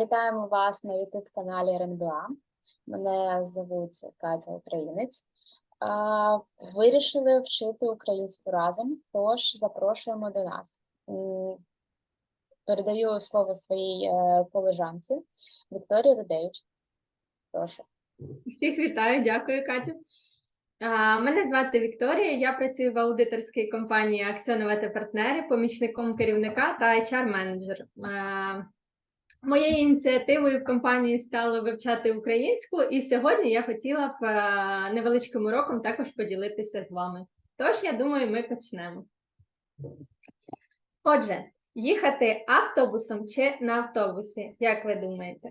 Вітаємо вас на youtube каналі РНБА. Мене звуть Катя Українець. Вирішили вчити українську разом, тож запрошуємо до нас. Передаю слово своїй е, колежанці Вікторії Рудевич. Прошу. Всіх вітаю, дякую, Катю. Мене звати Вікторія. Я працюю в аудиторській компанії Аксьонова та партнери, помічником керівника та HR-менеджер. Моєю ініціативою в компанії стало вивчати українську, і сьогодні я хотіла б невеличким уроком також поділитися з вами. Тож, я думаю, ми почнемо. Отже, їхати автобусом чи на автобусі, як ви думаєте?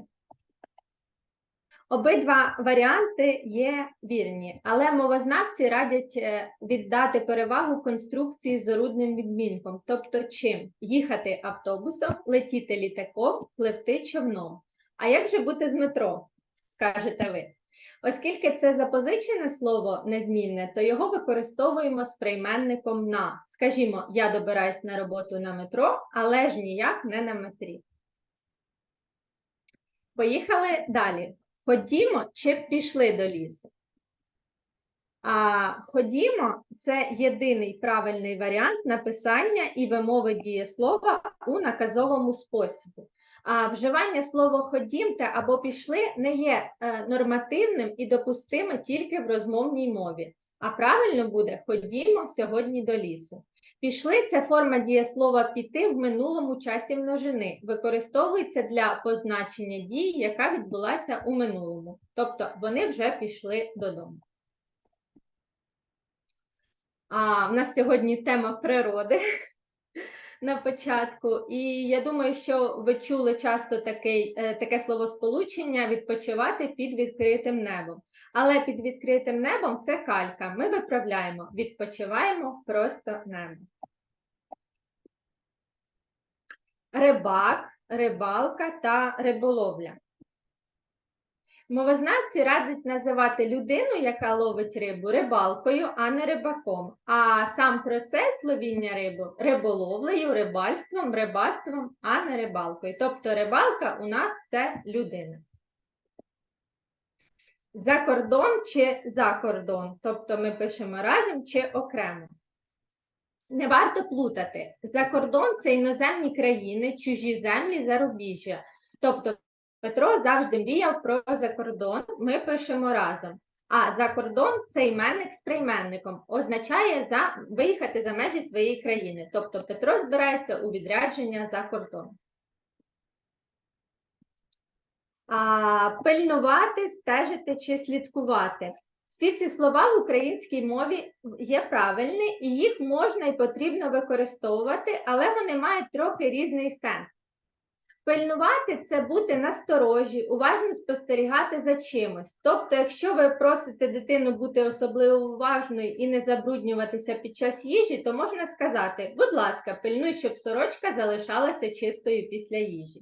Обидва варіанти є вірні, але мовознавці радять е, віддати перевагу конструкції з орудним відмінком, тобто чим їхати автобусом, летіти літаком, пливти човном. А як же бути з метро? скажете ви. Оскільки це запозичене слово незмінне, то його використовуємо з прийменником на. Скажімо, я добираюсь на роботу на метро, але ж ніяк не на метрі. Поїхали далі. Ходімо чи пішли до лісу? А ходімо це єдиний правильний варіант написання і вимови дієслова у наказовому способі. А вживання слова ходімте або пішли не є е, нормативним і допустиме тільки в розмовній мові. А правильно буде ходімо сьогодні до лісу. Пішли це форма дієслова піти в минулому часі множини, використовується для позначення дії, яка відбулася у минулому. Тобто вони вже пішли додому. А в нас сьогодні тема природи на початку, і я думаю, що ви чули часто такий, е, таке словосполучення відпочивати під відкритим небом. Але під відкритим небом це калька. Ми виправляємо, відпочиваємо просто небо. Рибак, рибалка та риболовля. Мовознавці радять називати людину, яка ловить рибу, рибалкою, а не рибаком. А сам процес ловіння рибу риболовлею, рибальством, рибальством, а не рибалкою. Тобто рибалка у нас це людина. За кордон чи за кордон, тобто ми пишемо разом чи окремо. Не варто плутати. За кордон це іноземні країни, чужі землі, зарубіжжя. Тобто Петро завжди мріяв про закордон, ми пишемо разом. А за кордон це іменник з прийменником, означає за, виїхати за межі своєї країни. Тобто Петро збирається у відрядження за кордон. А, пильнувати, стежити чи слідкувати. Всі ці слова в українській мові є правильні, і їх можна і потрібно використовувати, але вони мають трохи різний сенс. Пильнувати це бути насторожі, уважно спостерігати за чимось. Тобто, якщо ви просите дитину бути особливо уважною і не забруднюватися під час їжі, то можна сказати, будь ласка, пильнуй, щоб сорочка залишалася чистою після їжі.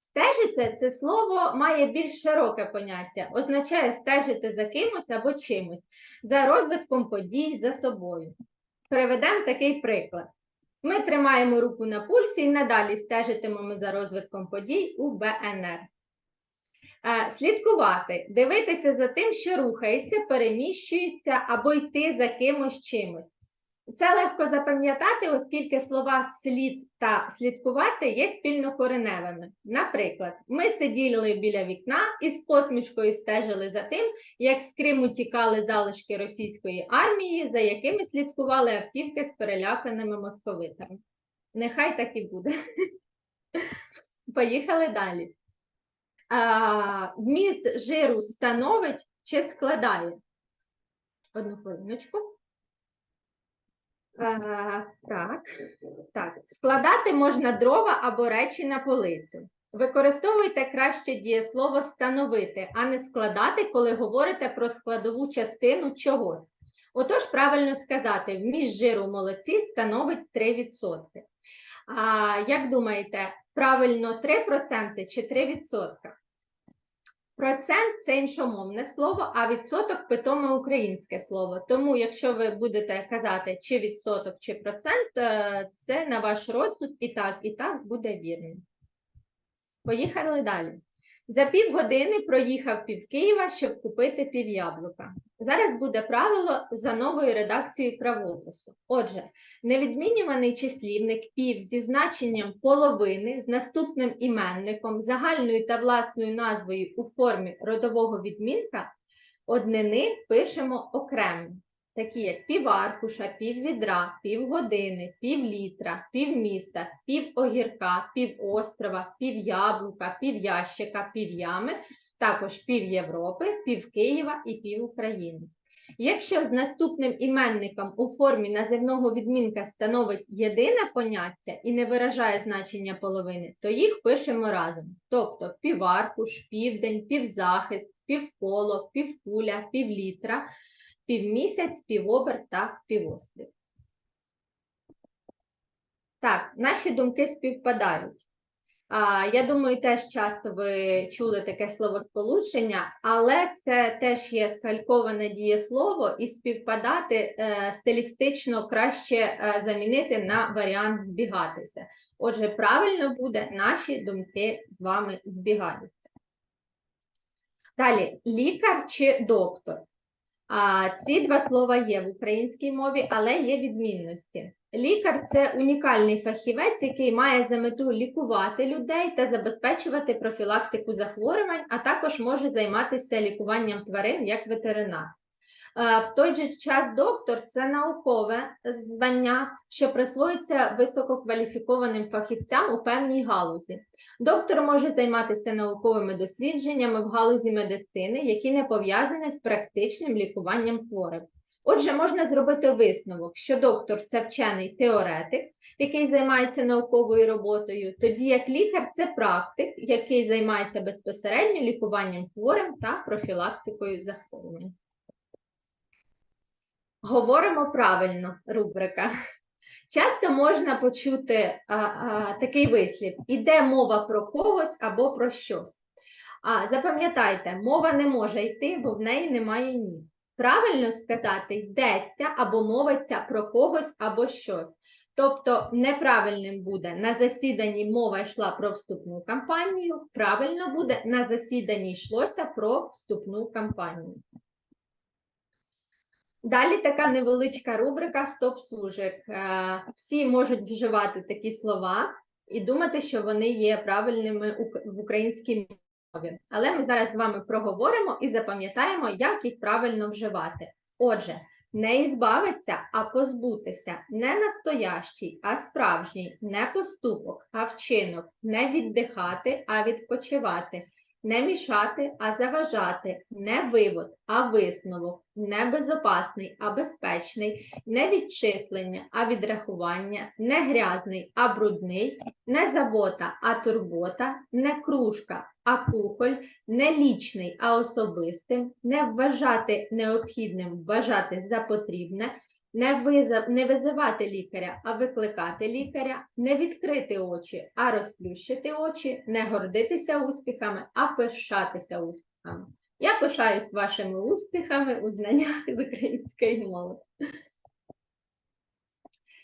Стежити це слово має більш широке поняття, означає стежити за кимось або чимось, за розвитком подій за собою. Приведемо такий приклад. Ми тримаємо руку на пульсі і надалі стежитимемо за розвитком подій у БНР. Е, Слідкувати, дивитися за тим, що рухається, переміщується або йти за кимось чимось. Це легко запам'ятати, оскільки слова слід та слідкувати є спільнокореневими. Наприклад, ми сиділи біля вікна і з посмішкою стежили за тим, як з Криму тікали залишки російської армії, за якими слідкували автівки з переляканими московитами. Нехай так і буде. Поїхали далі. Вміст жиру становить чи складає? Одну хвилиночку. Е, так, так. Складати можна дрова або речі на полицю. Використовуйте краще дієслово становити, а не складати, коли говорите про складову частину чогось. Отож, правильно сказати, вміст жиру в молоці становить 3%. А, як думаєте, правильно 3% чи 3%? Процент це іншомовне слово, а відсоток питоме українське слово. Тому, якщо ви будете казати чи відсоток, чи процент, е, це на ваш розсуд і так, і так буде вірно. Поїхали далі. За півгодини проїхав пів Києва, щоб купити пів яблука. Зараз буде правило за новою редакцією правопису. Отже, невідмінюваний числівник пів зі значенням половини з наступним іменником, загальною та власною назвою у формі родового відмінка однини пишемо окремо, такі як піваркуша, піввідра, півгодини, півлітра, півміста, півогірка, півострова, півяблука, півящика, півями, також пів Європи, пів Києва і пів України. Якщо з наступним іменником у формі називного відмінка становить єдине поняття і не виражає значення половини, то їх пишемо разом. Тобто піваркуш, південь, півзахист, півколо, півкуля, півлітра, півмісяць, півоберт та півострів. Так, наші думки співпадають. А, я думаю, теж часто ви чули таке словосполучення, але це теж є скальковане дієслово, і співпадати е, стилістично краще е, замінити на варіант збігатися. Отже, правильно буде наші думки з вами збігаються. Далі, лікар чи доктор. А, ці два слова є в українській мові, але є відмінності. Лікар це унікальний фахівець, який має за мету лікувати людей та забезпечувати профілактику захворювань, а також може займатися лікуванням тварин як ветеринар. Е, В той же час доктор це наукове звання, що присвоюється висококваліфікованим фахівцям у певній галузі. Доктор може займатися науковими дослідженнями в галузі медицини, які не пов'язані з практичним лікуванням хворих. Отже, можна зробити висновок, що доктор це вчений теоретик, який займається науковою роботою, тоді як лікар це практик, який займається безпосередньо лікуванням хворим та профілактикою захворювань. Говоримо правильно, рубрика. Часто можна почути а, а, такий вислів: іде мова про когось або про щось. А запам'ятайте, мова не може йти, бо в неї немає ніг. Правильно сказати, йдеться або мовиться про когось або щось. Тобто неправильним буде на засіданні мова йшла про вступну кампанію, правильно буде на засіданні йшлося про вступну кампанію. Далі така невеличка рубрика Стоп-сужик. Е, Всі можуть вживати такі слова і думати, що вони є правильними в українській мові. Але ми зараз з вами проговоримо і запам'ятаємо, як їх правильно вживати. Отже, не ізбавиться, а позбутися, не настоящий, а справжній, не поступок, а вчинок, не віддихати, а відпочивати, не мішати, а заважати, не вивод, а висновок, не безопасний, а безпечний, не відчислення, а відрахування, не грязний, а брудний, не забота, а турбота, не кружка, а кухоль, не лічний, а особистим, не вважати необхідним, вважати за потрібне, не, виза- не визивати лікаря, а викликати лікаря, не відкрити очі, а розплющити очі, не гордитися успіхами, а пишатися успіхами. Я пишаюсь вашими успіхами у знаннях з української мови.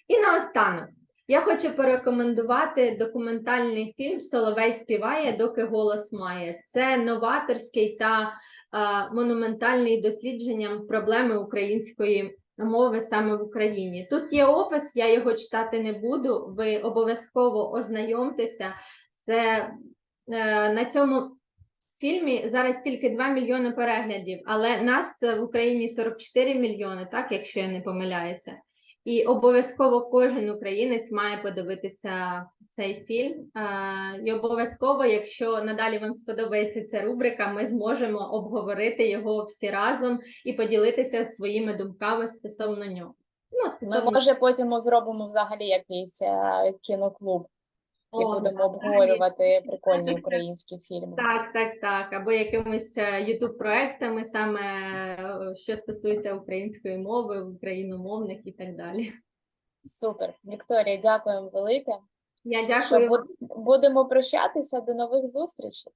І наостанок. Я хочу порекомендувати документальний фільм Соловей співає, доки голос має. Це новаторський та а, монументальний дослідженням проблеми української мови саме в Україні. Тут є опис, я його читати не буду. Ви обов'язково ознайомтеся. Це е, на цьому фільмі зараз тільки 2 мільйони переглядів, але нас в Україні 44 мільйони, так, якщо я не помиляюся. І обов'язково кожен українець має подивитися цей фільм. І обов'язково, якщо надалі вам сподобається ця рубрика, ми зможемо обговорити його всі разом і поділитися своїми думками стосовно нього. Ну, Ми може потім зробимо взагалі якийсь е, кіноклуб і О, будемо так, обговорювати прикольні українські фільми. Так, так, так. Або якимись youtube проектами саме е, що стосується української мови, україномовних і так далі. Супер. Вікторія, дякуємо велике. Я дякую. Що, будемо прощатися. До нових зустрічей.